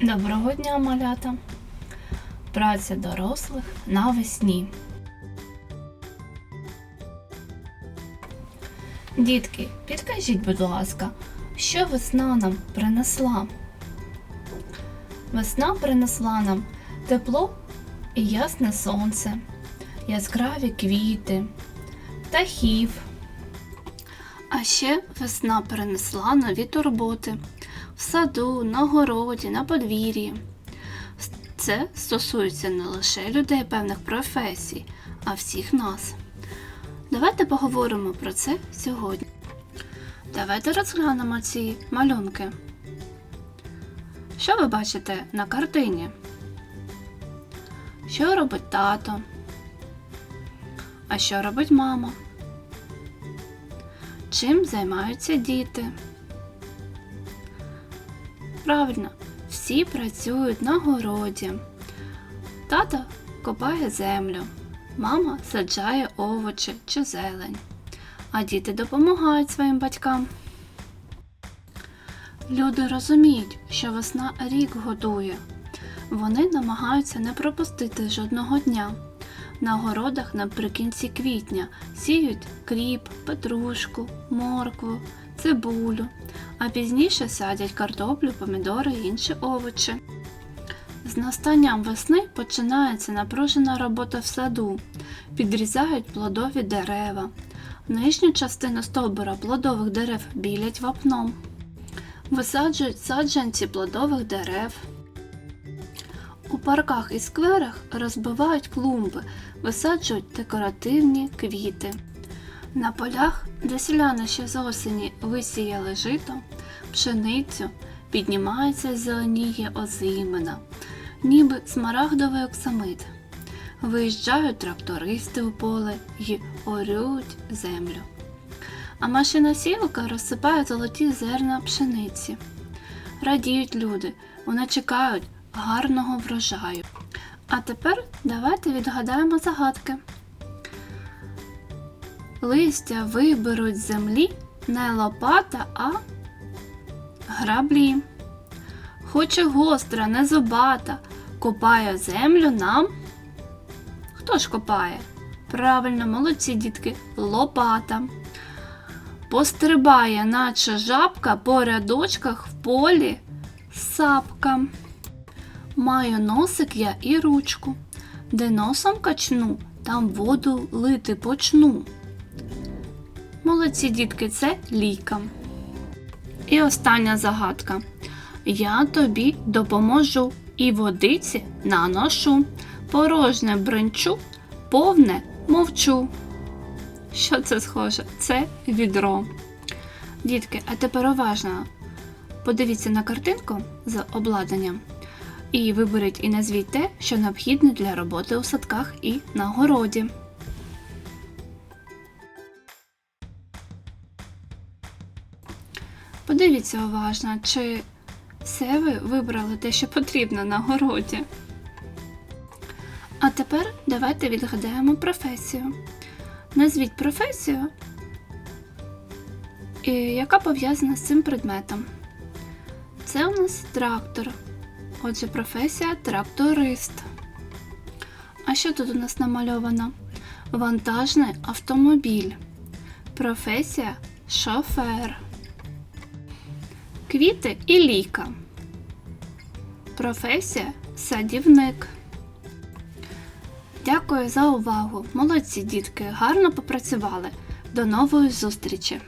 Доброго дня, малята! Праця дорослих навесні. Дітки, підкажіть, будь ласка, що весна нам принесла? Весна принесла нам тепло і ясне сонце, яскраві квіти, птахів. А ще весна принесла нові турботи в саду, на городі, на подвір'ї. Це стосується не лише людей певних професій, а всіх нас. Давайте поговоримо про це сьогодні. Давайте розглянемо ці малюнки. Що ви бачите на картині? Що робить тато? А що робить мама? Чим займаються діти? Правильно, всі працюють на городі. Тато копає землю, мама саджає овочі чи зелень, а діти допомагають своїм батькам. Люди розуміють, що весна рік годує. Вони намагаються не пропустити жодного дня. На городах наприкінці квітня сіють кріп, петрушку, моркву, цибулю, а пізніше садять картоплю, помідори і інші овочі. З настанням весни починається напружена робота в саду, підрізають плодові дерева. Нижню частину стовбура плодових дерев білять вапном, висаджують саджанці плодових дерев. У парках і скверах розбивають клумби, висаджують декоративні квіти. На полях, де селяни ще з осені висіяли жито, пшеницю, піднімається зеленіє озимина, ніби смарагдовий оксамит. Виїжджають трактористи у поле й орють землю. А машиносілка розсипає золоті зерна пшениці. Радіють люди, вони чекають гарного врожаю. А тепер давайте відгадаємо загадки. Листя виберуть землі не лопата, а граблі. Хоче гостра, не зубата, копає землю нам. Хто ж копає? Правильно, молодці дітки, лопата. Пострибає, наче жабка по рядочках в полі сапка. Маю носик я і ручку, де носом качну, там воду лити почну. Молодці дітки, це ліка. І остання загадка. Я тобі допоможу і водиці наношу. Порожне бренчу, повне мовчу. Що це схоже? Це відро. Дітки, а тепер уважно подивіться на картинку з обладнанням і виберіть і назвіть те, що необхідне для роботи у садках і на городі. Подивіться уважно, чи все ви вибрали те, що потрібно на городі. А тепер давайте відгадаємо професію. Назвіть професію, яка пов'язана з цим предметом. Це у нас трактор. Отже, професія тракторист. А що тут у нас намальовано? Вантажний автомобіль. Професія шофер. Квіти і ліка. Професія садівник. Дякую за увагу. Молодці дітки, гарно попрацювали. До нової зустрічі!